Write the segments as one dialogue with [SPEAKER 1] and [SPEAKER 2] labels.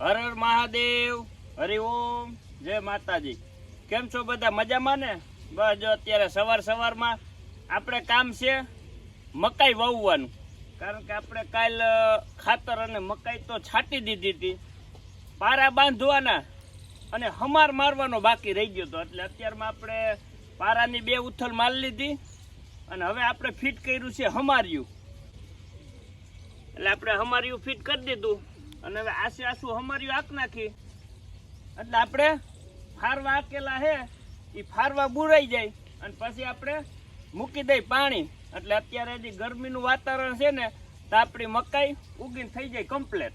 [SPEAKER 1] હર હર મહાદેવ, હરિ ઓમ, જય માતાજી. કેમ છો બધા? મજામાં ને? બસ જો અત્યારે સવાર સવારમાં આપણે કામ છે મકાઈ વાવવાનું. કારણ કે આપણે કાલ ખાતર અને મકાઈ તો છાંટી દીધી હતી. પારા બાંધવાના અને હમાર મારવાનો બાકી રહી ગયો હતો. એટલે અત્યારમાં આપણે પારાની બે ઉથલ મારી લીધી અને હવે આપણે ફિટ કર્યું છે હમાર્યું. એટલે આપણે હમાર્યું ફિટ કરી દીધું. અને હવે આસે આસુ હમારિયું આંક નાખી. એટલે આપણે ફારવા આકેલા હે એ ફારવા બુરાઈ જાય. અને પછી આપણે મૂકી દઈ પાણી. એટલે અત્યારે જે ગરમીનું વાતાવરણ છે ને, તો આપણી મકાઈ ઉગીને થઈ જાય કમ્પ્લેટ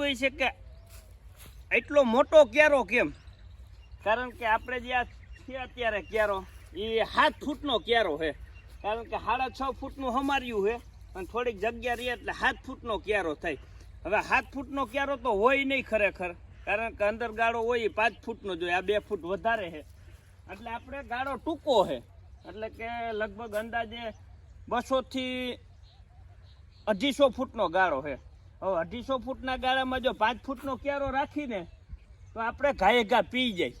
[SPEAKER 1] થતું છે કે એટલો મોટો ક્યારો કેમ? કારણ કે આપણે જે આ છે અત્યારે ક્યારો, એ સાત ફૂટનો ક્યારો છે. કારણ કે સાડા છ ફૂટનું હમાર્યું છે અને થોડીક જગ્યા રહી એટલે સાત ફૂટનો ક્યારો થાય. હવે સાત ફૂટનો ક્યારો તો હોય નહીં ખરેખર, કારણ કે અંદર ગાળો હોય એ પાંચ ફૂટનો જોઈએ આ બે ફૂટ વધારે છે. એટલે આપણે ગાળો ટૂંકો છે. એટલે કે લગભગ અંદાજે બસોથી અઢીસો ફૂટનો ગાળો છે. અઢીસો ફૂટના ગાળામાં જો પાંચ ફૂટનો ક્યારો રાખીને, તો આપણે ઘાએ ઘા પી જાય.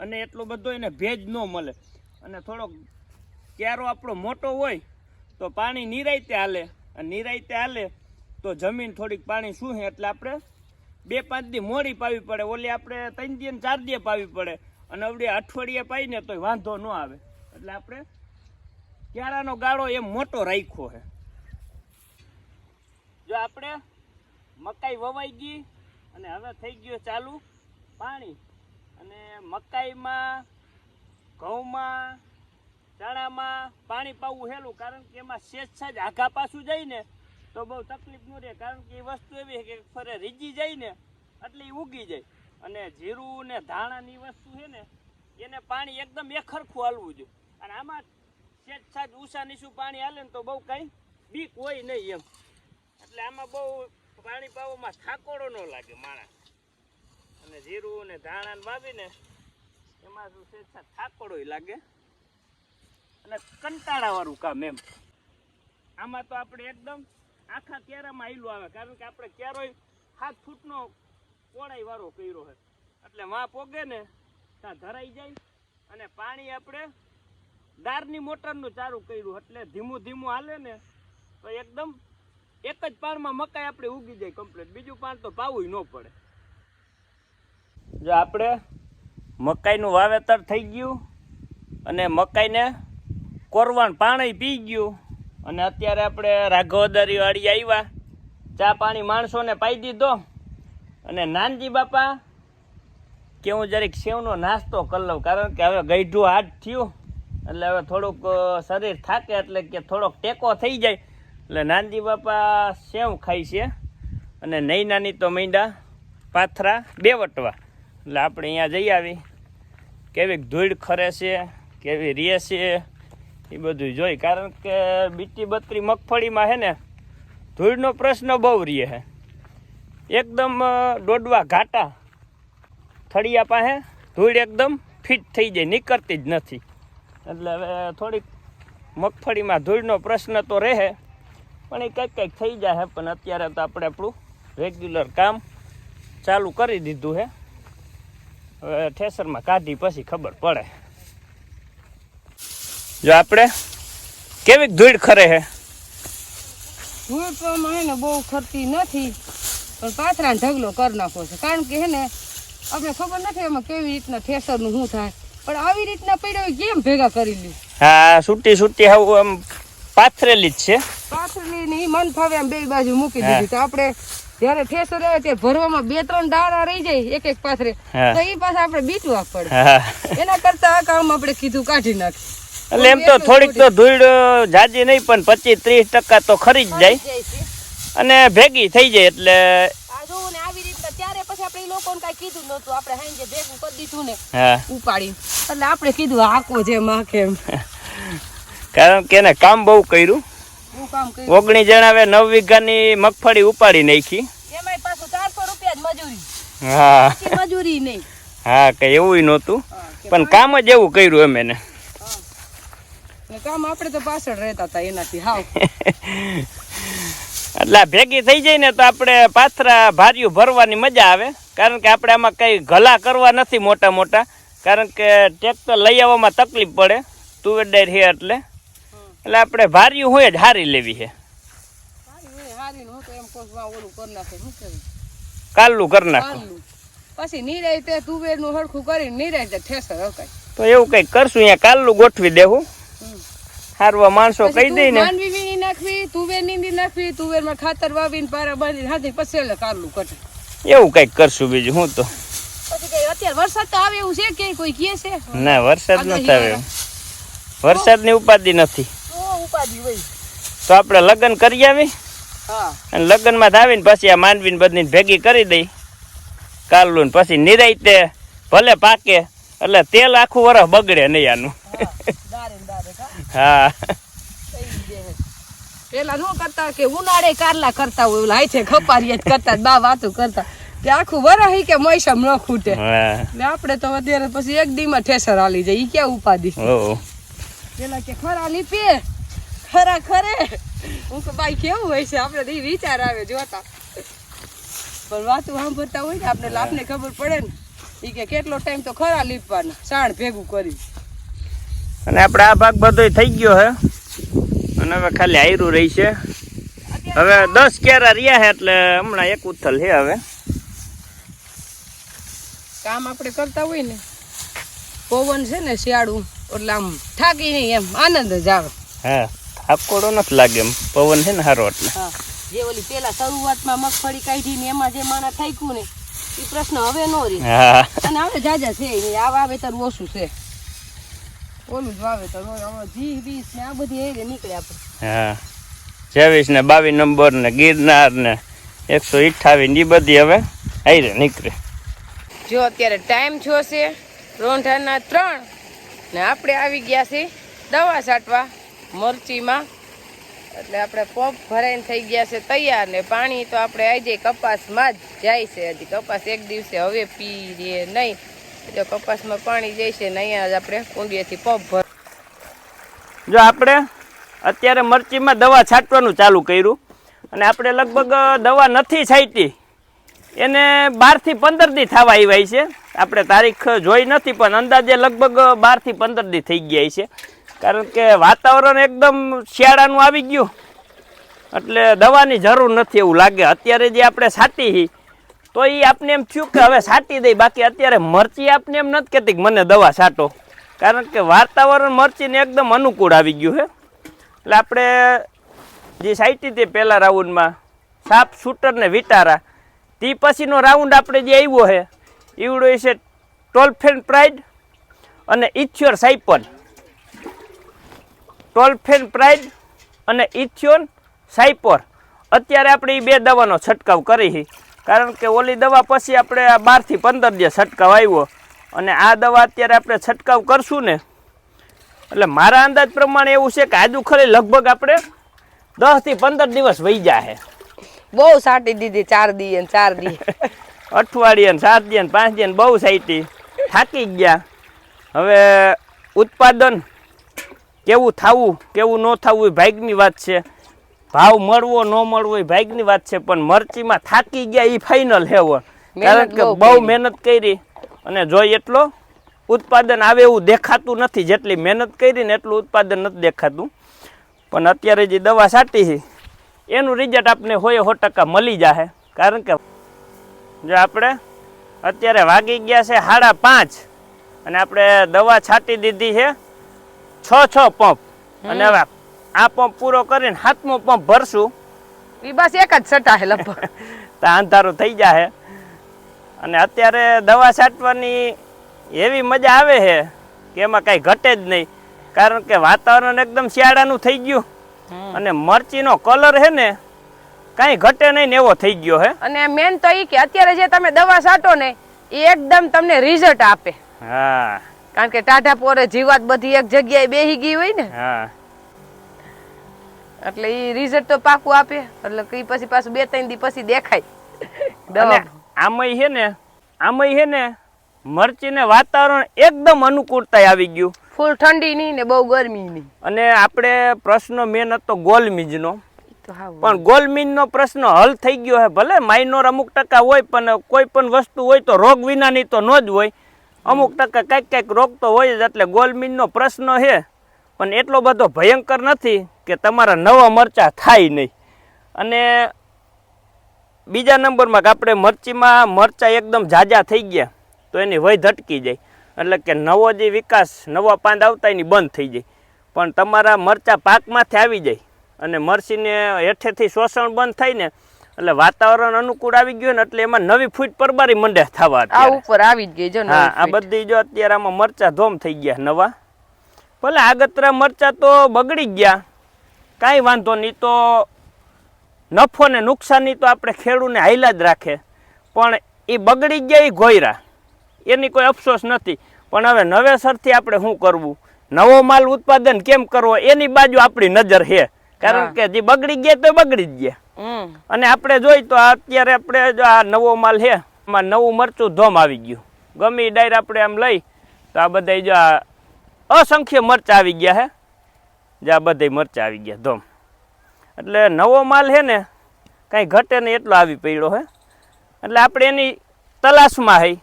[SPEAKER 1] અને એટલો બધો એને ભેજ ન મળે. અને થોડોક ક્યારો આપણો મોટો હોય, તો પાણી નિરાયતે હાલે. અને નિરાયતે હાલે, તો જમીન થોડીક પાણી શું એટલે આપણે બે પાંચ દી મોડી પાવી પડે. ઓલી આપણે ત્રણ દી ચાર દી પાવી પડે. અને અવડી અઠવાડિયે પાઈને તોય વાંધો ન આવે. એટલે આપણે ક્યારાનો ગાળો એમ મોટો રાખ્યો છે જો આપણે મકાઈ વવાઈ ગઈ અને હવે થઈ ગયું ચાલુ પાણી. અને મકાઈમાં, ઘઉંમાં ચણામાં પાણી પાવું હેલું, કારણ કે એમાં સ્વેચ્છા જ. આઘા પાછું જાય ને તો બહુ તકલીફ ન રહે, કારણ કે એ વસ્તુ એવી કે ફરે રીજી જાય ને એટલે એ ઉગી જાય. અને જીરું ને ધાણાની વસ્તુ છે ને, એને પાણી એકદમ એકરખું હાલવું જોઈએ. અને આમાં સ્વેચ્છા જ ઉષા નીસું પાણી હાલે ને તો બહુ કાંઈ બીક હોય નહીં એમ. એટલે આમાં બહુ પાણી પાવામાં થાકોડો ન લાગે માણસ. અને જીરું ને ધાણા વાવીને એમાં શું છે થાકોડો લાગે. અને કંટાળાવાળું કામ એમ. આમાં તો આપણે એકદમ આખા કેરામાં આયલું આવે, કારણ કે આપણે ક્યારોય સાત ફૂટનો પોળાઈ વાળો કર્યો છે એટલે માં પોગે ને ત્યાં ધરાઈ જાય અને પાણી આપણે દારની મોટરનું ચારું કર્યું, એટલે ધીમું ધીમું હાલે ને તો એકદમ એક જ પાનમાં મકાઈ આપણે ઉગી જાય કમ્પ્લીટ બીજું પાન તો પાવું ન પડે. જો આપણે મકાઈનું વાવેતર થઈ ગયું અને મકાઈને કોરવાન પાણી પી ગયું અને અત્યારે આપણે રાઘવદારી વાળી આવ્યા ચા પાણી માણસોને પાઈ દીધો. અને નાનજી બાપા કે હું જરીક સેવનો નાસ્તો કરી લઉં, કારણ કે હવે ગઈઢું હાથ થયું. એટલે હવે થોડુંક શરીર થાકે એટલે કે થોડોક ટેકો થઈ જાય. એટલે નાનજી બાપા સેવ ખાય છે અને નહીં નાની તો મીંડા, પાથરા બે વટવા એટલે આપણે અહીંયા જઈ આવી. કેવી ધૂળ ખરે છે, કેવી રે છે, એ બધું જોઈ. કારણ કે બીટી બત્રી મગફળીમાં છે ને, ધૂળનો પ્રશ્ન બહુ રહે છે એકદમ દોડવા ઘાટા થળિયા પાસે ધૂળ એકદમ ફિટ થઈ જાય, નીકળતી જ નથી. એટલે હવે થોડીક મગફળીમાં ધૂળનો પ્રશ્ન તો રહે. પણ એ કંઈક કંઈક થઈ જાય પણ અત્યારે તો આપણે આપણું રેગ્યુલર કામ ચાલુ કરી દીધું છે હવે ઠેસરમાં કાઢી પછી ખબર પડે. જો આપણે કેવી ધૂળ ખરે છે
[SPEAKER 2] ધૂળ પ્રમાણે ને બહુ ખરતી નથી પણ પાથરાને ઢગલો કરી નાખો છે. કારણ કે હે ને આપણે ખબર નથી એમાં કેવી રીતના ઠેસરનું શું થાય. પણ આવી રીતના પડ્યો કેમ ભેગા કરી લી
[SPEAKER 1] હા સૂટી સૂટી આવું આમ પાથરેલી જ છે.
[SPEAKER 2] ને મન ફાવે એમ બે બાજુ મૂકી દીધી. તો આપણે જયારે ઠેસર આવે ત્યારે ભરવામાં બે ત્રણ દાણા રહી જાય એક એક પાથરે. તો એ પાછા આપણે બીટવા પડે. એના કરતા આ કામ આપણે કીધું કાઢી નાખી
[SPEAKER 1] એટલે એમ તો થોડીક તો ધૂળ જાજી નહીં પણ પચીસ ત્રીસ ટકા તો ખરી જ જાય. અને ભેગી થઈ જાય એટલે
[SPEAKER 2] આ જોવું ને આવી રીતના ત્યારે પછી આપણે લોકોને કાંઈ કીધું નહોતું. આપણે ભેગું કરી દીધું ને એટલે આપણે કીધું હાકો જે માખે
[SPEAKER 1] કારણ કે એને કામ બહુ કર્યું.
[SPEAKER 2] હું કામ કર્યું?
[SPEAKER 1] ઓગણી જણાવે નવ વીઘાની મગફળી ઉપાડી નાખી. હા. હા કઈ એવું નહોતું. પણ કામ જ એવું કર્યું એમ એને.
[SPEAKER 2] કામ આપણે તો પાછળ રહેતા હતા એનાથી હાવ.
[SPEAKER 1] એટલે ભેગી થઈ જાય ને તો આપણે પાથરા ભાર્યું ભરવાની મજા આવે. કારણ કે આપણે આમાં કઈ ગલા કરવા નથી મોટા મોટા. કારણ કે ટ્રેક્ટર લઈ આવવામાં તકલીફ પડે. તુવેર ડાયર છે એટલે. એટલે આપણે ભાર્યું હોય જ હારી લેવી છે.
[SPEAKER 2] ને ઓલું કરી નાખું.
[SPEAKER 1] કરી
[SPEAKER 2] પછી નિરાય તે તુવેરનું હરખું કરીને નિરાય તે ઠેસર હકાય
[SPEAKER 1] તો એવું કંઈક કરશું અહીંયા કાલું ગોઠવી દેવું. હારવા માણસો કહી દઈ ને
[SPEAKER 2] માંડવી વીણી નાખવી તુવેર નીંદી નાખવી તુવેરમાં ખાતર વાવીને પારા બાંધીને હાથી પછી એટલે કાલું કટે
[SPEAKER 1] એવું કંઈક કરશું બીજું હું તો.
[SPEAKER 2] પછી કઈ અત્યારે વરસાદ તો આવે એવું છે કે કોઈ કહે છે?
[SPEAKER 1] ના વરસાદ નથી આવે વરસાદ વરસાદની ઉપાધિ નથી.
[SPEAKER 2] ઉપાધિ હોય.
[SPEAKER 1] તો આપણે લગ્ન કરી આવી.
[SPEAKER 2] હા.
[SPEAKER 1] અને લગ્નમાં આવીને પછી આ માંડવીને બધીને ભેગી કરી દઈ. કાલું પછી નિરાયતે ભલે પાકે એટલે તેલ આખું વરસ બગડે નહીં આનું. હા
[SPEAKER 2] પેલા શું કરતા કે ઉનાળે કારલા કરતા હોય લાય છે ખપારીએ કરતા બા વાતું કરતા. કે આખું વરસ કે મૈસમ ન ખૂટે. ને આપણે તો અત્યારે પછી એક દીમાં ઠેસર હાલી જાય ઈ ક્યાં ઉપાધી? પેલા કે ખરા લીપે ખરા ખરે હું કે ભાઈ કેવું હોય છે? આપણે તો ઈ વિચાર આવે જોતા. પણ વાતું સાંભળતા હોય ને આપણે લાભને ખબર પડે ને એ કે કેટલો ટાઈમ તો ખરા લીપવાના સાણ ભેગું કરી.
[SPEAKER 1] અને આપણે આ ભાગ બધો થઈ ગયો હે. અને હવે ખાલી આયરું રહી છે. હવે દસ કેરા રહ્યા છે એટલે હમણાં એક ઉથલ છે હવે.
[SPEAKER 2] કામ આપણે કરતા હોય ને પવન છે ને શિયાળું એટલે આમ થાકી નહીં એમ આનંદ જ આવે.
[SPEAKER 1] હા. થાકોડો નથી લાગે એમ. પવન છે ને સારો એટલે.
[SPEAKER 2] જે ઓલી પેલા શરૂઆતમાં મગફળી કાઢી ને એમાં જે માણા થાક્યું ને એ પ્રશ્ન હવે નો રહે.
[SPEAKER 1] હા.
[SPEAKER 2] અને હવે જાજા છે આ વાવેતર ઓછું છે. ઓલું જ વાવેતર હવે જી વીસ ને આ બધી એ નીકળે આપણે
[SPEAKER 1] હા. ત્રેવીસ ને બાવીસ નંબર ને ગિરનાર ને એકસો અઠાવીસ ને બધી હવે આયરે નીકળે.
[SPEAKER 2] જો અત્યારે ટાઈમ થયો છે રોંઢાના ત્રણ ને આપણે આવી ગયા છીએ દવા છાંટવા. મરચીમાં. એટલે આપણે પંપ ભરાઈને થઈ ગયા છે તૈયાર ને પાણી તો આપણે આજે કપાસમાં જ જાય છે હજી. કપાસ એક દિવસે હવે પીએ નહીં. એટલે કપાસમાં પાણી જાય છે ને અહીંયા જ આપણે કુંડિયાથી પંપ ભર
[SPEAKER 1] જો આપણે અત્યારે મરચીમાં દવા છાંટવાનું ચાલુ કર્યું અને આપણે લગભગ દવા નથી છાંટી. એને બારથી પંદર દી થવા આવ્યા છે. આપણે તારીખ જોઈ નથી પણ અંદાજે લગભગ બારથી પંદર દી થઈ ગયા છે. કારણ કે વાતાવરણ એકદમ શિયાળાનું આવી ગયું. એટલે દવાની જરૂર નથી એવું લાગે. અત્યારે જે આપણે હી, તો એ આપને એમ થયું કે હવે છાંટી દઈ. બાકી અત્યારે મરચી આપને એમ નથી કહેતી કે મને દવા છાંટો કારણ કે વાતાવરણ મરચીને એકદમ અનુકૂળ આવી ગયું છે એટલે આપણે જે સાઈટી હતી પહેલાં રાઉન્ડમાં, સાપ, શૂટર ને વિટારા, તે પછીનો રાઉન્ડ આપણે જે આવ્યો છે એવડો છે ટોલફેન પ્રાઇડ અને ઇથ્યોર સાઇપન ટોલફેન પ્રાઇડ અને ઇથ્યોન સાઇપોર. અત્યારે આપણે એ બે દવાનો છંટકાવ કરી છે કારણ કે ઓલી દવા પછી આપણે આ બારથી પંદર દિવસ છંટકાવ આવ્યો. અને આ દવા અત્યારે આપણે છંટકાવ કરશું ને. એટલે મારા અંદાજ પ્રમાણે એવું છે કે આજુ ખરી લગભગ આપણે દસથી પંદર દિવસ વહી જાહે.
[SPEAKER 2] બહુ સાટી દીધી ચાર દી ને ચાર દી
[SPEAKER 1] અઠવાડિયે ને સાત દિન પાંચ દિન બહુ સાઈટી થાકી ગયા. હવે ઉત્પાદન કેવું થવું કેવું ન થવું એ ભાગની વાત છે. ભાવ મળવો ન મળવો એ ભાગની વાત છે પણ મરચીમાં થાકી ગયા એ ફાઇનલ હેવો. કારણ કે
[SPEAKER 2] બહુ
[SPEAKER 1] મહેનત કરી અને જોઈ એટલો ઉત્પાદન આવે એવું દેખાતું નથી જેટલી મહેનત કરી ને એટલું ઉત્પાદન નથી દેખાતું. પણ અત્યારે જે દવા છાંટી છે એનું રિઝલ્ટ આપને હોય સો ટકા મળી જશે કારણ કે જો આપણે અત્યારે વાગી ગયા છે સાડા પાંચ અને આપણે દવા છાંટી દીધી છે છ છ પંપ. અને હવે આ પંપ પૂરો કરીને સાતમો પંપ ભરશું.
[SPEAKER 2] એ બસ એક જ સટા હે લગભગ.
[SPEAKER 1] તો અંધારું થઈ જાય અને અત્યારે દવા છાંટવાની એવી મજા આવે છે કે એમાં કાંઈ ઘટે જ નહીં. કારણ કે વાતાવરણ એકદમ શિયાળાનું થઈ ગયું. અને મરચીનો કલર છે ને કાંઈ ઘટે નહીં ને એવો થઈ ગયો હે
[SPEAKER 2] અને મેન તો એ કે અત્યારે જે તમે દવા છાંટો ને એ એકદમ તમને રિઝલ્ટ આપે.
[SPEAKER 1] હા.
[SPEAKER 2] કારણ કે ટાઢા પોરે જીવાત બધી એક જગ્યાએ બેહી ગઈ હોય ને
[SPEAKER 1] હા.
[SPEAKER 2] એટલે એ રિઝલ્ટ તો પાકું આપે. એટલે કે પછી પાછું બે ત્રણ દી પછી દેખાય.
[SPEAKER 1] આમાંય છે ને આમાંય છે ને મરચી ને વાતાવરણ એકદમ અનુકૂળતા આવી ગયું.
[SPEAKER 2] ફૂલ ઠંડી નહીં ને બહુ ગરમી નહીં
[SPEAKER 1] અને આપણે પ્રશ્ન મેન હતો ગોલમીજનો.
[SPEAKER 2] નો
[SPEAKER 1] પણ ગોલમીજ નો પ્રશ્ન હલ થઈ ગયો છે ભલે માઇનોર અમુક ટકા હોય પણ કોઈ પણ વસ્તુ હોય તો રોગ વિનાની તો ન જ હોય. અમુક ટકા કંઈક કંઈક રોગ તો હોય એટલે ગોલમીનનો પ્રશ્ન છે. પણ એટલો બધો ભયંકર નથી કે તમારા નવા મરચા થાય નહીં. અને બીજા નંબરમાં કે આપણે મરચીમાં મરચા એકદમ ઝાઝા થઈ ગયા, તો એની વય ધટકી જાય. એટલે કે નવો જે વિકાસ, નવા પાંદ આવતા એની બંધ થઈ જાય. પણ તમારા મરચા પાકમાંથી આવી જાય. અને મરચીને હેઠેથી શોષણ બંધ થાય ને એટલે વાતાવરણ અનુકૂળ આવી ગયું ને એટલે એમાં નવી ફૂટ પરબારી મંડે થવા
[SPEAKER 2] આ ઉપર આવી જ ગઈ જો
[SPEAKER 1] હા આ બધી જો અત્યારે આમાં મરચા ધોમ થઈ ગયા નવા. ભલે આગતરા મરચા તો બગડી ગયા. કાંઈ વાંધો નહીં તો નફો ને નુકસાની તો આપણે ખેડૂને હાઈલા જ રાખે. પણ એ બગડી ગયા એ ગોયરા. એની કોઈ અફસોસ નથી. પણ હવે નવેસરથી આપણે શું કરવું? નવો માલ ઉત્પાદન કેમ કરવો? એની બાજુ આપણી નજર છે. કારણ કે જે બગડી ગયા તો બગડી જ ગયા. અને આપણે જોઈ તો અત્યારે આપણે જો આ નવો માલ છે એમાં નવું મરચું ધોમ આવી ગયું. ગમે ડાયર આપણે આમ લઈ, તો આ બધા જો આ અસંખ્ય મરચ આવી ગયા હે. જે આ બધા મરચા આવી ગયા ધોમ. એટલે નવો માલ છે ને, કાંઈ ઘટે નહીં એટલો આવી પડ્યો હે. એટલે આપણે એની તલાશમાં હઈ,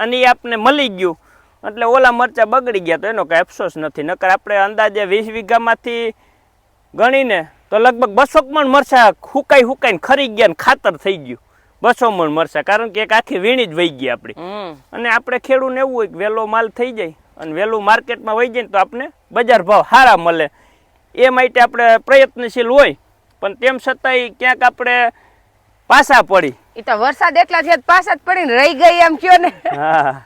[SPEAKER 1] અને એ આપને મળી ગયું. એટલે ઓલા મરચા બગડી ગયા તો એનો કાંઈ અફસોસ નથી. નકર આપણે અંદાજે વીસ વીઘામાંથી ગણીને તો લગભગ બસો મણ મરસા હુકાઈ હુકાઈને ખરી ગયા ને ખાતર થઈ ગયું. બસો મણ મરસા કારણ કે એક આખી વીણી જ વહી ગઈ આપણી. અને આપણે ખેડૂને એવું હોય કે વહેલો માલ થઈ જાય અને વહેલું માર્કેટમાં વહી જાય તો આપણે બજાર ભાવ સારા મળે. એ માટે આપણે પ્રયત્નશીલ હોય પણ તેમ છતાંય ક્યાંક આપણે પાછા પડી.
[SPEAKER 2] એ તો વરસાદ એટલા છે પાછા જ પડીને રહી ગઈ એમ કયો ને.
[SPEAKER 1] હા.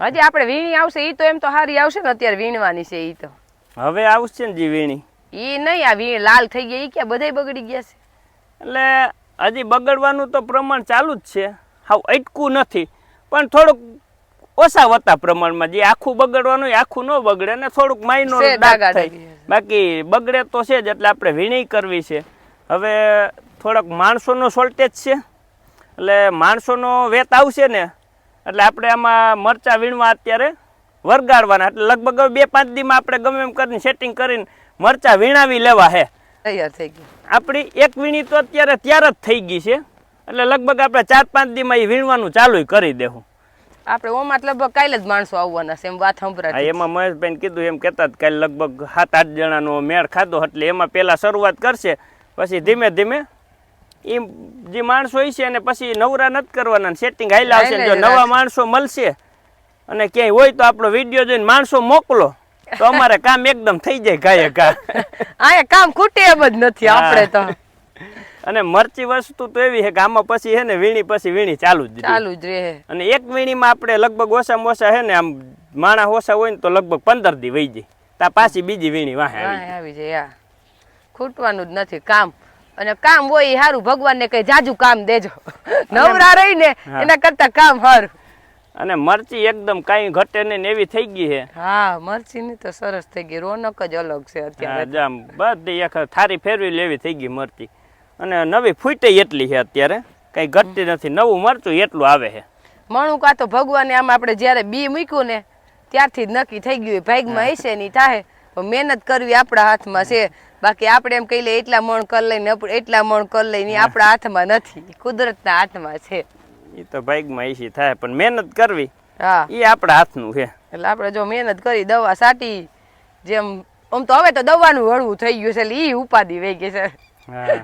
[SPEAKER 2] હજી આપણે વીણી આવશે એ તો એમ તો હારી આવશે ને અત્યારે વીણવાની છે એ તો.
[SPEAKER 1] હવે આવશે ને જી વીણી.
[SPEAKER 2] ઈ નહીં આ વીણ લાલ થઈ ગયા એ ક્યાં બધાય બગડી ગયા છે?
[SPEAKER 1] એટલે હજી બગડવાનું તો પ્રમાણ ચાલુ જ છે. હાવ અટકું નથી. પણ થોડુંક ઓછા વત્તા પ્રમાણમાં. જે આખું બગડવાનું એ આખું ન બગડે ને થોડુંક માઇનો ડાઘા થાય. બાકી બગડે તો છે જ એટલે આપણે વીણી કરવી છે. હવે થોડાક માણસોનો શોર્ટેજ છે. એટલે માણસોનો વેત આવશે ને એટલે આપણે આમાં મરચા વીણવા અત્યારે વરગાડવાના એટલે લગભગ બે પાંચ દીમાં આપણે ગમે એમ કરીને સેટિંગ કરીને મરચા વીણાવી લેવા હે.
[SPEAKER 2] તૈયાર થઈ ગઈ.
[SPEAKER 1] આપણી એક વીણી તો અત્યારે ત્યાર જ થઈ ગઈ છે. એટલે લગભગ આપણે ચાર પાંચ દીમાં એ વીણવાનું ચાલુ કરી દેવું
[SPEAKER 2] આપણે ઓમાં લગભગ કાલે જ માણસો આવવાના છે એમ વાત સંભળાય
[SPEAKER 1] એમાં મહેશભાઈ કીધું એમ કહેતા કાલે લગભગ સાત આઠ જણાનો મેળ ખાધો એટલે એમાં પહેલાં શરૂઆત કરશે પછી ધીમે ધીમે એ જે માણસો હોય છે અને પછી નવરા નથી કરવાના સેટિંગ હાઈલા આવશે જો નવા માણસો મળશે અને ક્યાંય હોય તો આપણો વીડિયો જોઈને માણસો મોકલો. તો અમારે કામ એકદમ થઈ જાય ગાય ગા
[SPEAKER 2] આયા કામ ખૂટે એમ જ નથી આપણે તો.
[SPEAKER 1] અને મરચી વસ્તુ તો એવી છે કે આમાં પછી હે ને વીણી પછી વીણી ચાલુ જ
[SPEAKER 2] ચાલુ જ રહે.
[SPEAKER 1] અને એક વીણીમાં આપણે લગભગ ઓછામાં ઓછા હે ને આમ માણા ઓછા હોય ને તો લગભગ પંદર દી વહી જાય. તા પાછી બીજી વીણી વાહે આવી
[SPEAKER 2] જાય. ખૂટવાનું જ નથી કામ. અને કામ હોય સારું ભગવાનને કઈ જાજુ કામ દેજો. નવરા રહીને. એના કરતા કામ સારું
[SPEAKER 1] અને મરચી એકદમ કાંઈ ઘટે નહીં ને એવી થઈ ગઈ છે.
[SPEAKER 2] હા મરચીની તો સરસ થઈ ગઈ. રોનક જ અલગ છે અત્યારે.
[SPEAKER 1] જામ બધી એક થારી ફેરવી લેવી થઈ ગઈ મરચી. અને નવી ફૂટે એટલી છે અત્યારે. કઈ ઘટતી નથી. નવું મરચું એટલું આવે છે.
[SPEAKER 2] મણું કાં તો ભગવાને આમ આપણે જ્યારે બી મૂક્યું ને ત્યારથી જ નક્કી થઈ ગયું. ભાગમાં હશે નહીં થાય મહેનત કરવી આપણા હાથમાં છે. બાકી આપણે એમ કહી લઈએ એટલા મણ કર લઈને એટલા મણ કર લઈને આપણા હાથમાં નથી. કુદરતના હાથમાં છે.
[SPEAKER 1] એ તો ભાગમાં એસી થાય પણ મહેનત કરવી
[SPEAKER 2] હા.
[SPEAKER 1] એ આપણા હાથનું છે.
[SPEAKER 2] એટલે આપણે જો મહેનત કરી દવા સાટી જેમ આમ તો હવે તો દવાનું હળવું થઈ ગયું છે એટલે એ ઉપાધિ વહી ગઈ છે.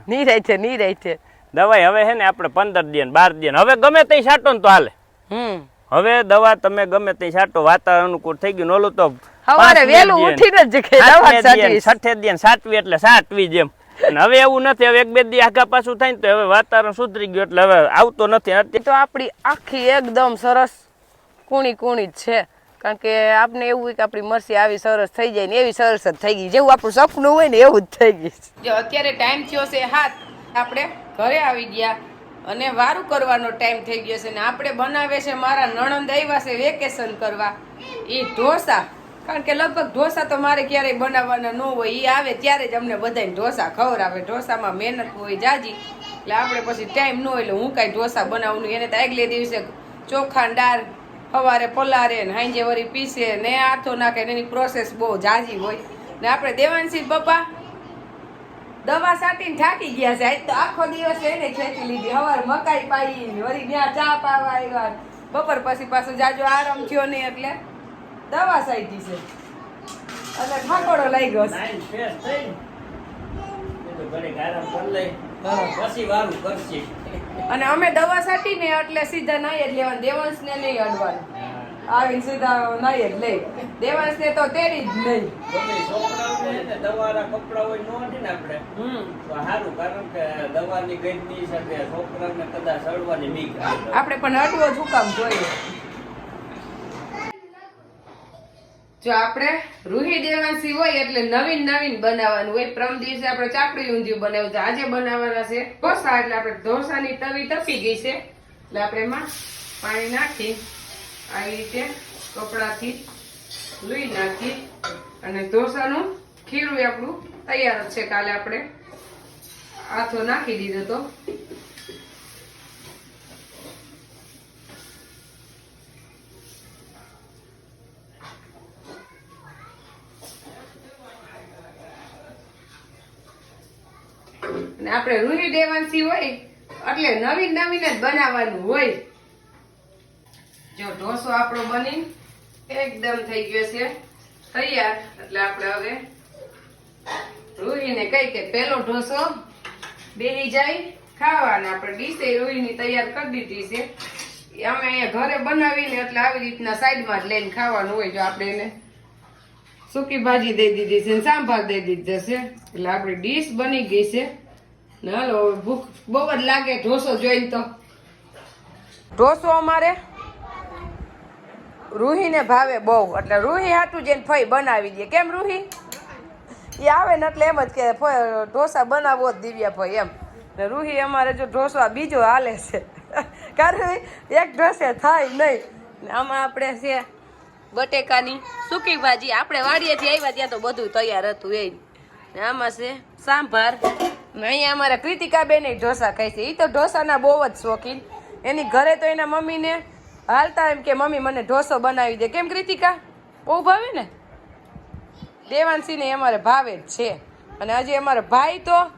[SPEAKER 2] નિરાય છે નિરાય છે.
[SPEAKER 1] દવાઈ હવે છે ને આપણે પંદર દિન બાર દિન હવે ગમે તે છાંટો ને તો હાલે.
[SPEAKER 2] હમ.
[SPEAKER 1] હવે દવા તમે ગમે તે છાંટો વાતાવરણ અનુકૂળ થઈ ગયું ઓલું તો
[SPEAKER 2] સવારે વહેલું ઉઠીને જ કે દવા
[SPEAKER 1] સાતમે છઠ્ઠે દિન સાતવી એટલે સાતવી જેમ. હવે એવું નથી હવે એક બે દી આગા પાછું થાય ને તો હવે વાતાવરણ સુધરી ગયું એટલે હવે આવતો નથી
[SPEAKER 2] તો આપણી આખી એકદમ સરસ કુણી કુણી જ છે. કારણ કે આપને એવું હોય કે આપણી મરસી આવી સરસ થઈ જાય ને એવી સરસ જ થઈ ગઈ. જેવું આપણું સપનું હોય ને એવું જ થઈ ગયું જો અત્યારે ટાઈમ થયો છે હાથ આપણે ઘરે આવી ગયા અને વારું કરવાનો ટાઈમ થઈ ગયો છે ને આપણે બનાવે છે મારા નણંદ આવ્યા છે વેકેશન કરવા. એ ઢોસા. કારણ કે લગભગ ઢોસા તો મારે ક્યારેય બનાવવાના ન હોય એ આવે ત્યારે જ અમને બધાને ઢોસા ખવડાવે. ઢોસામાં મહેનત હોય, જાજી. એટલે આપણે પછી ટાઈમ ન હોય એટલે હું કાંઈ ઢોસા બનાવવાનું એને તો આગલે દિવસે ચોખા દાળ, સવારે પલારે ને હાંજે વળી પીસે ને આથો નાખે ને એની પ્રોસેસ બહુ જાજી હોય. ને આપણે દેવાંશી પપ્પા, દવા સાટીને થાકી ગયા છે. આજ તો આખો દિવસ એને ખેંચી લીધી. સવારે મકાઈ પાઈ વળી ત્યાં ચા પાવા આવ્યા. બપોર પછી પાછો જાજો આરામ થયો નહીં એટલે. દવા સાઈટી છે. એટલે ઠાકોડો લઈ. ગયો અને અમે દવા સાટી ને એટલે સીધા નાઈ જ લેવાનું. દેવાંશ ને નહીં અડવાનું. આવીને સીધા નાઈ જ લઈ. દેવાંશ ને તો તેરી જ નહીં
[SPEAKER 1] દવાના કપડા હોય નો ને આપણે.
[SPEAKER 2] હમ.
[SPEAKER 1] તો સારું કારણ કે દવાની ગંદની છોકરા છોકરાને કદાચ સડવાની બીક
[SPEAKER 2] આપણે પણ અડવો જ કામ જોઈએ. જો આપણે રૂહી દેવાંશી હોય એટલે નવીન નવીન બનાવવાનું. હોય પ્રમ દિવસે આપણે ચાપડી ઊંધિયું બનાવ્યું આજે બનાવવાના છે ઢોસા, એટલે આપણે ઢોસાની તવી તપી ગઈ છે. એટલે આપણે એમાં પાણી નાખી, આવી રીતે કપડાથી લઈ નાખી અને ઢોસાનું ખીરું આપણું તૈયાર જ છે. કાલે આપણે આથો નાખી દીધો તો અને આપણે દેવાંશી હોય, એટલે નવીન નવીન જ બનાવવાનું હોય. જો ઢોસો આપણો બની એકદમ થઈ ગયો છે. તૈયાર. એટલે આપણે હવે રૂહીને કઈ કે પેલો ઢોસો બેહી જાય. ખાવાના આપણે ડીશે રૂહીની તૈયાર કરી દીધી છે. અમે અહીંયા ઘરે બનાવીને એટલે આવી રીતના સાઈડમાં જ લઈને ખાવાનું હોય. જો આપણે એને સૂકી ભાજી દઈ દીધી છે ને સાંભાર દઈ દીધી છે. એટલે આપણી ડીશ બની ગઈ છે. હાલો, ભૂખ બહુ જ લાગે, ઢોસો જોઈને તો. ઢોસો અમારે રૂહીને ભાવે બહુ. એટલે રૂહી હાટું જઈને ફઈ બનાવી દે. કેમ રૂહી? એ આવે ને એટલે એમ જ કે ઢોસા બનાવો જ દિવ્યા ભાઈ એમ. ને રૂહી અમારે જો ઢોસા બીજો હાલે છે. કારણ એક ઢોસે થાય નહીં. આમાં આપણે છે બટેકાની સૂકી ભાજી. આપણે વાડીએથી આવ્યા ત્યાં તો બધું તૈયાર હતું એ ને આમાં છે સાંભાર ને અહીંયા અમારા ક્રિતિકા બેન ઢોસા ખાય છે. એ તો ઢોસાના બહુ જ શોખીન. એની ઘરે તો એના મમ્મીને હાલતા એમ કે, મમ્મી, મને ઢોસો બનાવી દે. કેમ કૃતિકા? બહુ ભાવે ને? દેવાંશીને અમારે ભાવે જ છે. અને હજી અમારો ભાઈ તો